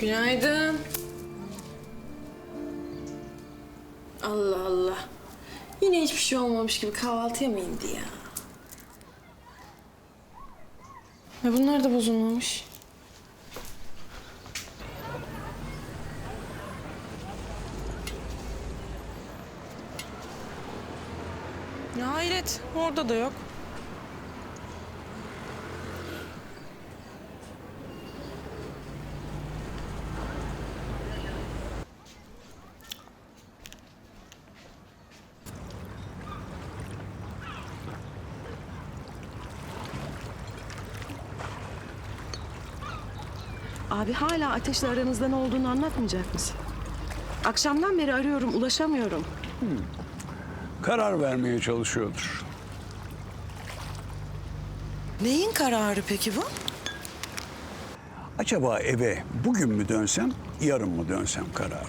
Günaydın. Allah Allah. Yine hiçbir şey olmamış gibi kahvaltıya mı indi ya? Ya bunlar da bozulmamış. Ya hayret, orada da yok. Abi hala ateşle aranızda ne olduğunu anlatmayacak mısın? Akşamdan beri arıyorum, ulaşamıyorum. Karar vermeye çalışıyordur. Neyin kararı peki bu? Acaba eve bugün mü dönsem, yarın mı dönsem karar.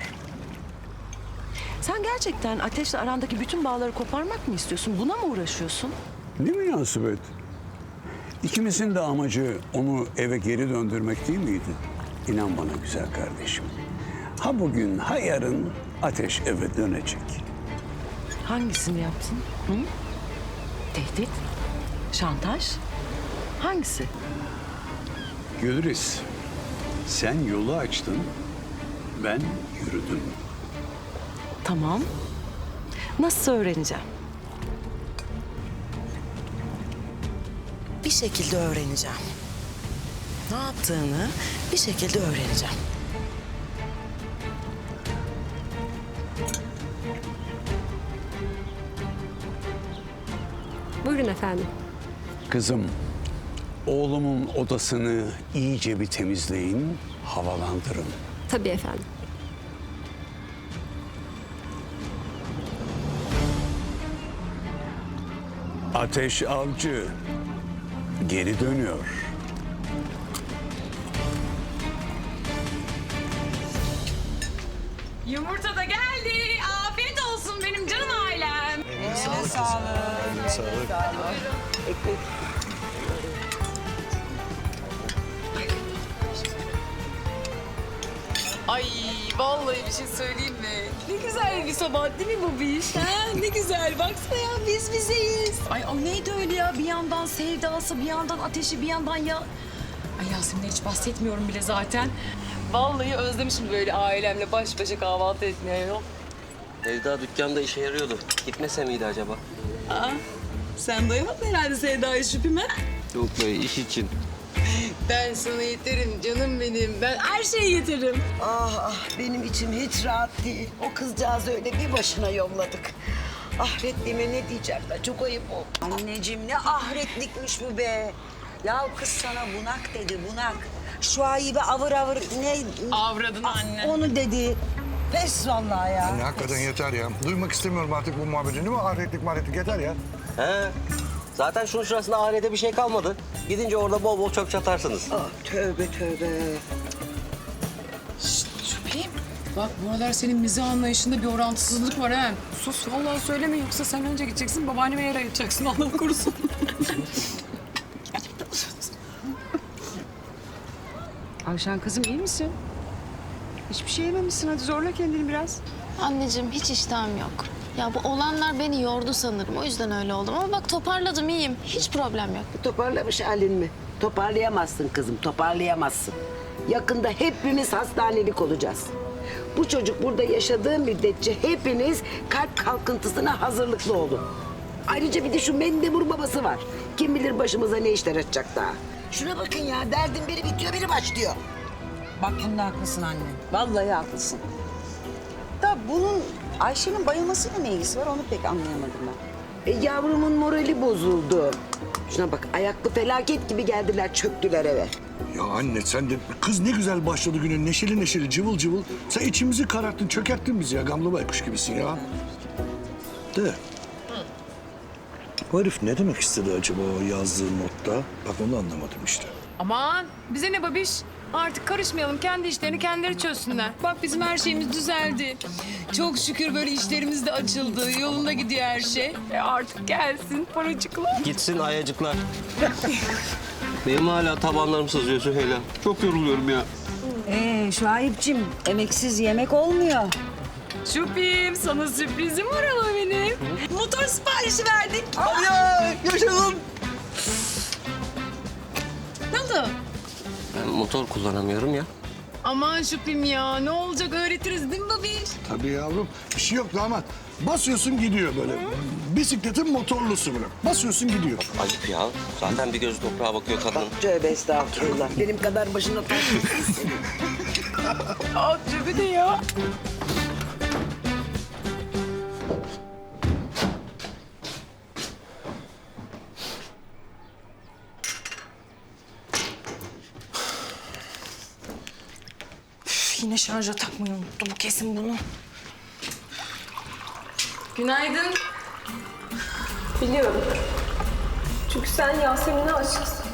Sen gerçekten ateşle arandaki bütün bağları koparmak mı istiyorsun? Buna mı uğraşıyorsun? Ne münasebet? İkimizin de amacı onu eve geri döndürmek değil miydi? İnan bana güzel kardeşim. Ha bugün ha yarın ateş eve dönecek. Hangisini yaptın? Hı? Tehdit? Şantaj? Hangisi? Gülriz, sen yolu açtın, ben yürüdüm. Tamam. Nasıl öğreneceğim? Bir şekilde öğreneceğim. Ne yaptığını bir şekilde öğreneceğim. Buyurun efendim. Kızım, oğlumun odasını iyice bir temizleyin, havalandırın. Tabii efendim. Ateş avcı geri dönüyor. Yumurta da geldi. Afiyet olsun benim canım ailem. Ay vallahi bir şey söyleyeyim mi? Ne güzel bir sabah değil mi bu bir iş? Ha? Ne güzel baksana ya biz bizeyiz. Ay o neydi öyle ya? Bir yandan sevdası, bir yandan ateşi, bir yandan ya... Ay Yasemin'e hiç bahsetmiyorum bile zaten. Vallahi özlemişim böyle ailemle baş başa kahvaltı etmeye yok. Sevda dükkanda işe yarıyordu. Gitmese miydi acaba? Sen dayamadın herhalde Sevda'yı şüphime. Yok be iş için. Ben sana yeterim canım benim. Ben her şeyi yeterim. Ah ah benim içim hiç rahat değil. O kızcağızı öyle bir başına yolladık. Ahretliğime ne diyeceğim ben çok ayıp oldu. Anneciğim ne ahretlikmiş bu be. Ya kız sana bunak dedi bunak. Şu ayıbe avır avır ne? Avradın Ah, anne. Onu dedi. Pes vallahi ya. Anne hakikaten yeter ya. Duymak istemiyorum artık bu muhabbeti değil mi? Ahretlik mahretlik yeter ya. He. Zaten şunun şurasında ahirete bir şey kalmadı. Gidince orada bol bol çöp çatarsınız. Ah, tövbe tövbe. Şüpheyim. Bak bu aralar senin mizah anlayışında bir orantısızlık var ha. Sus vallahi söyleme yoksa sen önce gideceksin babaanneme yer ayıracaksın Allah korusun. Ayşen kızım iyi misin? Hiçbir şey yememişsin. Hadi zorla kendini biraz. Anneciğim hiç iştahım yok. Ya bu olanlar beni yordu sanırım. O yüzden öyle oldum. Ama bak toparladım iyiyim. Hiç problem yok. Toparlamış halin mi? Toparlayamazsın kızım, toparlayamazsın. Yakında hepimiz hastanelik olacağız. Bu çocuk burada yaşadığı müddetçe hepiniz kalp kalkıntısına hazırlıklı olun. Ayrıca bir de şu mendebur babası var. Kim bilir başımıza ne işler açacak daha. Şuna bakın ya, derdin biri bitiyor, biri başlıyor. Bak bunda haklısın anne. Vallahi haklısın. Da bunun Ayşe'nin bayılmasıyla ne ilgisi var onu pek anlayamadım ben. E, yavrumun morali bozuldu. Şuna bak, ayaklı felaket gibi geldiler, çöktüler eve. Ya anne sen de kız ne güzel başladı günün neşeli neşeli cıvıl cıvıl. Sen içimizi kararttın çökerttin bizi ya gamlı baykuş gibisin ya. De. Bu herif ne demek istedi acaba o yazdığı notta? Bak onu anlamadım işte. Aman bize ne babiş? Artık karışmayalım. Kendi işlerini kendileri çözsünler. Bak bizim her şeyimiz düzeldi. Çok şükür böyle işlerimiz de açıldı. Yolunda gidiyor her şey. E artık gelsin paracıklar. Gitsin ayacıklar. Benim hala tabanlarım sızıyor Süheyla. Çok yoruluyorum ya. Ee Şuayb'cim emeksiz yemek olmuyor. Şupim sana sürprizim var ama benim. Motor siparişi verdik. Ya yaşadım. Ne oldu? Ben motor kullanamıyorum ya. Aman Şupim ya ne olacak öğretiriz değil mi babiş? Tabii yavrum. Bir şey yok damat. Basıyorsun gidiyor böyle. Bisikletin motorlusu böyle. Basıyorsun gidiyor. Ayıp ya. Zaten bir gözü toprağa bakıyor kadın. Tövbe estağfurullah. Benim kadar başına taş. Aa cebi de ya. Yine şarja takmayı unuttum kesin bunu. Günaydın. Biliyorum. Çünkü sen Yasemin'e aşıksın.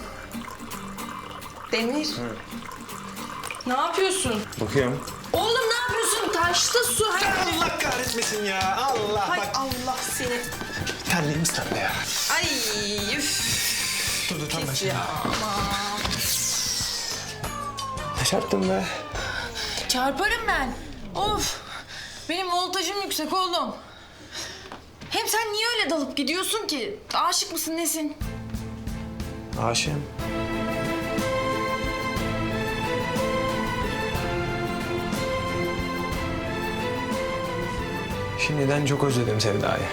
Demir. Ne yapıyorsun? Bakıyorum. Oğlum ne yapıyorsun? Taşta su. Hay Allah kahretmesin ya. Allah Hay bak. Allah seni. Terliğimiz pembe ya. Ay üf. Dur dur tam başına. ya. Ne çarptın be? Çarparım ben. Of. Benim voltajım yüksek oğlum. Hem sen niye öyle dalıp gidiyorsun ki? Aşık mısın nesin? Aşığım. Şimdiden çok özledim Sevda'yı.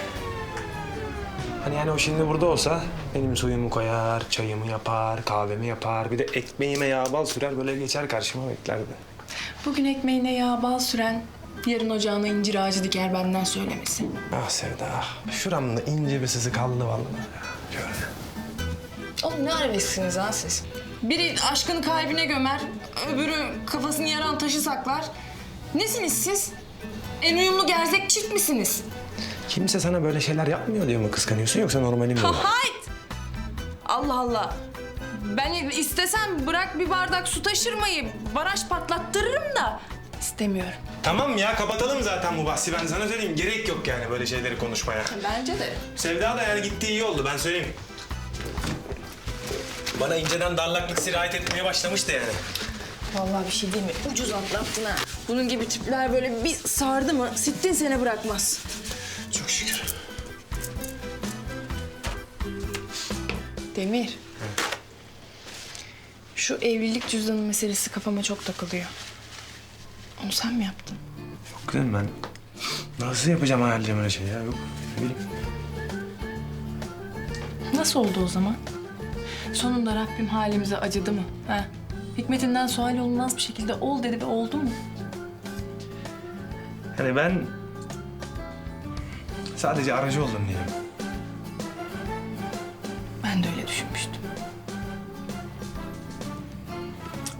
Hani yani o şimdi burada olsa benim suyumu koyar, çayımı yapar, kahvemi yapar. Bir de ekmeğime yağ bal sürer böyle geçer karşıma beklerdi. Bugün ekmeğine yağ bal süren, yarın ocağına incir ağacı diker benden söylemesi. Ah Sevda, ah. şuramda ince bir sızı kaldı vallahi. Şöyle. Oğlum ne arabesksiniz ha siz? Biri aşkını kalbine gömer, öbürü kafasını yaran taşı saklar. Nesiniz siz? En uyumlu gerzek çift misiniz? Kimse sana böyle şeyler yapmıyor diye mi kıskanıyorsun yoksa normali mi bu? Hayt! Allah Allah. Ben istesem bırak bir bardak su taşırmayı, baraj patlattırırım da istemiyorum. Tamam ya kapatalım zaten bu bahsi ben sana söyleyeyim. Gerek yok yani böyle şeyleri konuşmaya. Bence de. Sevda da yani gittiği iyi oldu ben söyleyeyim. Bana inceden darlaklık sirayet etmeye başlamıştı yani. Vallahi bir şey değil mi? Ucuz atlattın ha. Bunun gibi tipler böyle bir sardı mı sittin sene bırakmaz. Çok şükür. Demir. Şu evlilik cüzdanı meselesi kafama çok takılıyor. Onu sen mi yaptın? Yok kızım ben nasıl yapacağım hayalcem öyle şey ya yok. Ne bileyim. Nasıl oldu o zaman? Sonunda Rabbim halimize acıdı mı? Ha? Hikmetinden sual olmaz bir şekilde ol dedi ve oldu mu? Hani ben sadece aracı oldum diyelim.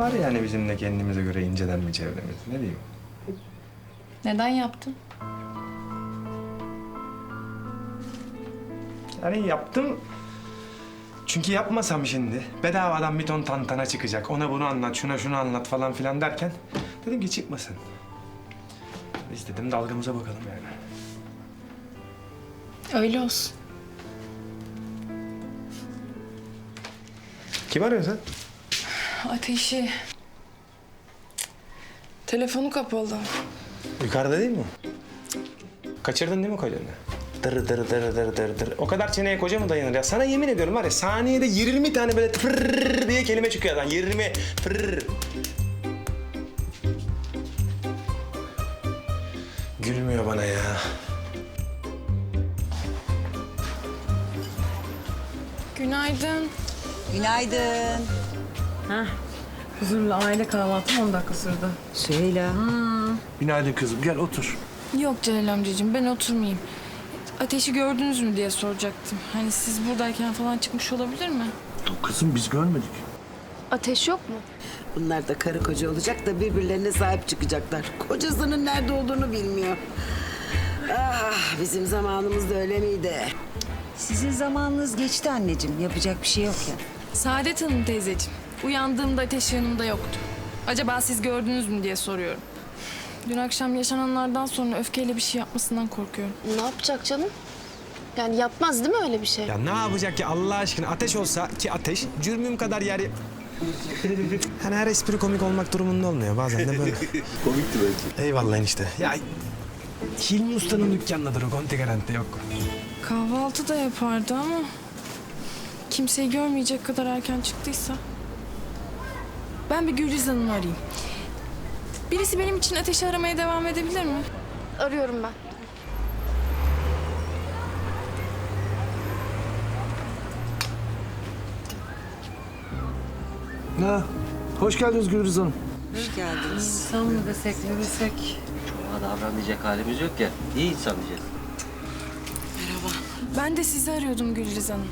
Var yani bizim de kendimize göre inceden bir çevremiz. Ne diyeyim? Neden yaptın? Yani yaptım. Çünkü yapmasam şimdi bedavadan bir ton tantana çıkacak. Ona bunu anlat, şuna şunu anlat falan filan derken dedim ki çıkmasın. Biz dedim dalgamıza bakalım yani. Öyle olsun. Kim arıyor sen? Ateşi. Telefonu kapalı. Yukarıda değil mi? Kaçırdın değil mi kocanı? Dır dır dır dır dır dır. O kadar çeneye koca mı dayanır ya? Sana yemin ediyorum var ya saniyede 20 tane böyle fırr diye kelime çıkıyor adam. 20 fırr. Gülmüyor bana ya. Günaydın. Günaydın. Huzurlu aile kahvaltım 10 dakika sürdü. Süheyla. Günaydın kızım gel otur. Yok Celal amcacığım ben oturmayayım. Ateşi gördünüz mü diye soracaktım. Hani siz buradayken falan çıkmış olabilir mi? Kızım biz görmedik. Ateş yok mu? Bunlar da karı koca olacak da birbirlerine sahip çıkacaklar. Kocasının nerede olduğunu bilmiyor. Ah bizim zamanımızda öyle miydi? Sizin zamanınız geçti anneciğim. Yapacak bir şey yok ya. Saadet Hanım teyzeciğim. Uyandığımda ateş yanımda yoktu. Acaba siz gördünüz mü diye soruyorum. Dün akşam yaşananlardan sonra öfkeyle bir şey yapmasından korkuyorum. Ne yapacak canım? Yani yapmaz değil mi öyle bir şey? Ya ne yapacak ki Allah aşkına ateş olsa ki ateş cürmüm kadar yer... Hani her espri komik olmak durumunda olmuyor. Bazen de böyle. Komikti bence. Eyvallah enişte. Ya Hilmi Usta'nın dükkanındadır o konti garanti yok. Kahvaltı da yapardı ama kimseyi görmeyecek kadar erken çıktıysa. Ben bir Gülriz Hanım'ı arayayım. Birisi benim için ateşi aramaya devam edebilir mi? Arıyorum ben. Ha, hoş geldiniz Gülriz Hanım. Hoş geldiniz. Çocuğa davranacak halimiz yok ya. İyi insan diyeceğiz. Ben de sizi arıyordum Gülriz Hanım.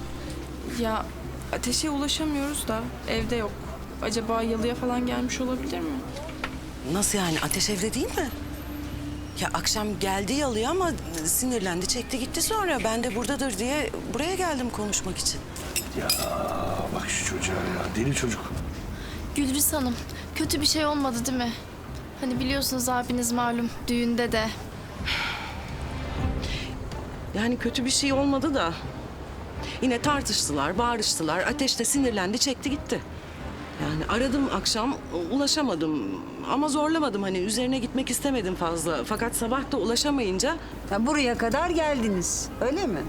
Ya ateşe ulaşamıyoruz da evde yok. Acaba yalıya falan gelmiş olabilir mi? Nasıl yani? Ateş evde değil mi? Ya akşam geldi yalıya ama sinirlendi, çekti gitti sonra. Ben de buradadır diye buraya geldim konuşmak için. Ya bak şu çocuğa ya. Deli çocuk. Gülriz Hanım, kötü bir şey olmadı değil mi? Hani biliyorsunuz abiniz malum düğünde de. Yani kötü bir şey olmadı da. Yine tartıştılar, bağırıştılar. Ateş de sinirlendi, çekti gitti. Yani aradım akşam, ulaşamadım. Ama zorlamadım hani üzerine gitmek istemedim fazla. Fakat sabah da ulaşamayınca... Ya buraya kadar geldiniz. Öyle mi?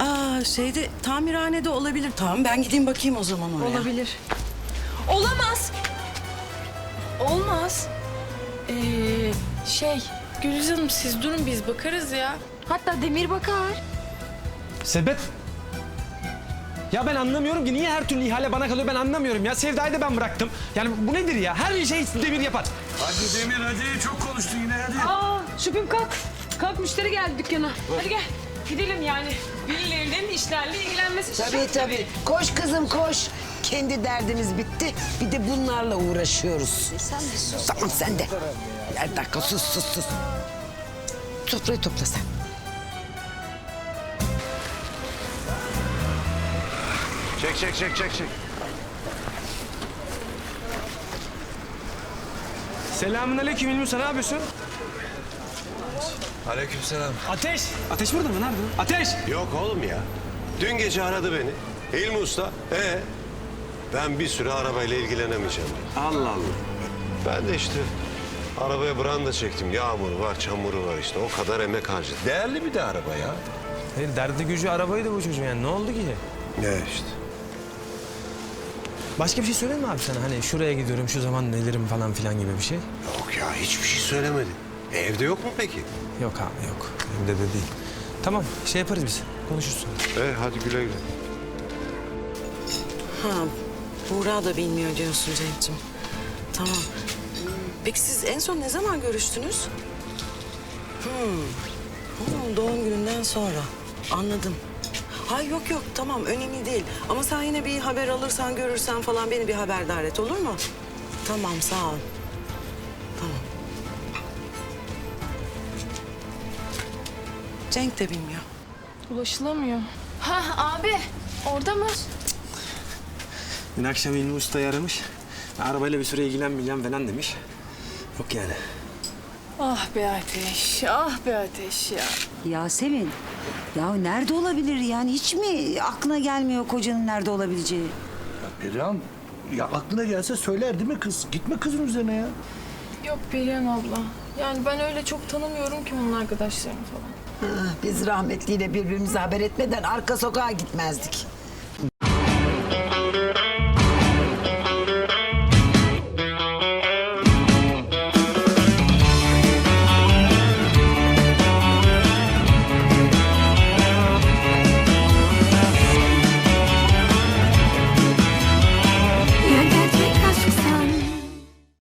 Aa şeyde tamirhanede olabilir. Tamam ben gideyim bakayım o zaman oraya. Olabilir. Olamaz. Olmaz. Ee, şey, Gülriz Hanım siz durun biz bakarız ya. Hatta Demir bakar. Sebep? Ya ben anlamıyorum ki niye her türlü ihale bana kalıyor ben anlamıyorum ya. Sevda'yı da ben bıraktım. Yani bu nedir ya? Her şey demir yapar. Hadi Demir hadi. Çok konuştun yine hadi. Aa, Şüphim kalk. Kalk müşteri geldi dükkana. Hadi gel. Gidelim yani. Birilerinin işlerle ilgilenmesi Tabii tabii. Koş kızım koş. Kendi derdimiz bitti. Bir de bunlarla uğraşıyoruz. sen de sus. Tamam sen de. Bir dakika sus sus sus. Sofrayı topla sen. Çek çek çek çek çek. Selamun aleyküm İlmi Usta, ne yapıyorsun? Aleykümselam. Ateş! Ateş burada mı? Nerede? Ateş! Yok oğlum ya. Dün gece aradı beni. Hilmi Usta. Ee, ben bir süre arabayla ilgilenemeyeceğim. Allah Allah. Ben de işte arabaya branda çektim. Yağmur var, çamuru var işte. O kadar emek harcadım. Değerli bir de araba ya. Hayır derdi gücü arabaydı bu çocuğun yani. Ne oldu ki? Ne işte. Başka bir şey söyleyeyim mi abi sana? Hani şuraya gidiyorum, şu zaman nelerim falan filan gibi bir şey. Yok ya hiçbir şey söylemedi. E, evde yok mu peki? Yok abi yok. Evde de değil. Tamam şey yaparız biz. Konuşuruz sonra. E hadi güle güle. Ha, Buğra da bilmiyor diyorsun Cenk'ciğim. Tamam. Peki siz en son ne zaman görüştünüz? Hmm. Hmm, doğum gününden sonra. Anladım. Hay yok yok tamam önemli değil. Ama sen yine bir haber alırsan görürsen falan beni bir haberdar et olur mu? Tamam sağ ol. Tamam. Cenk de bilmiyor. Ulaşılamıyor. Ha abi, orada mı? Dün akşam İlmi Usta'yı aramış. Arabayla bir süre ilgilenmeyeceğim falan demiş. Yok yani. Ah be Ateş, ah be Ateş ya. Yasemin. Ya nerede olabilir yani? Hiç mi aklına gelmiyor kocanın nerede olabileceği? Perihan ya aklına gelse söyler değil mi kız? Gitme kızın üzerine ya. Yok Perihan abla. Yani ben öyle çok tanımıyorum ki onun arkadaşlarını falan. Ha, biz rahmetliyle birbirimize haber etmeden arka sokağa gitmezdik.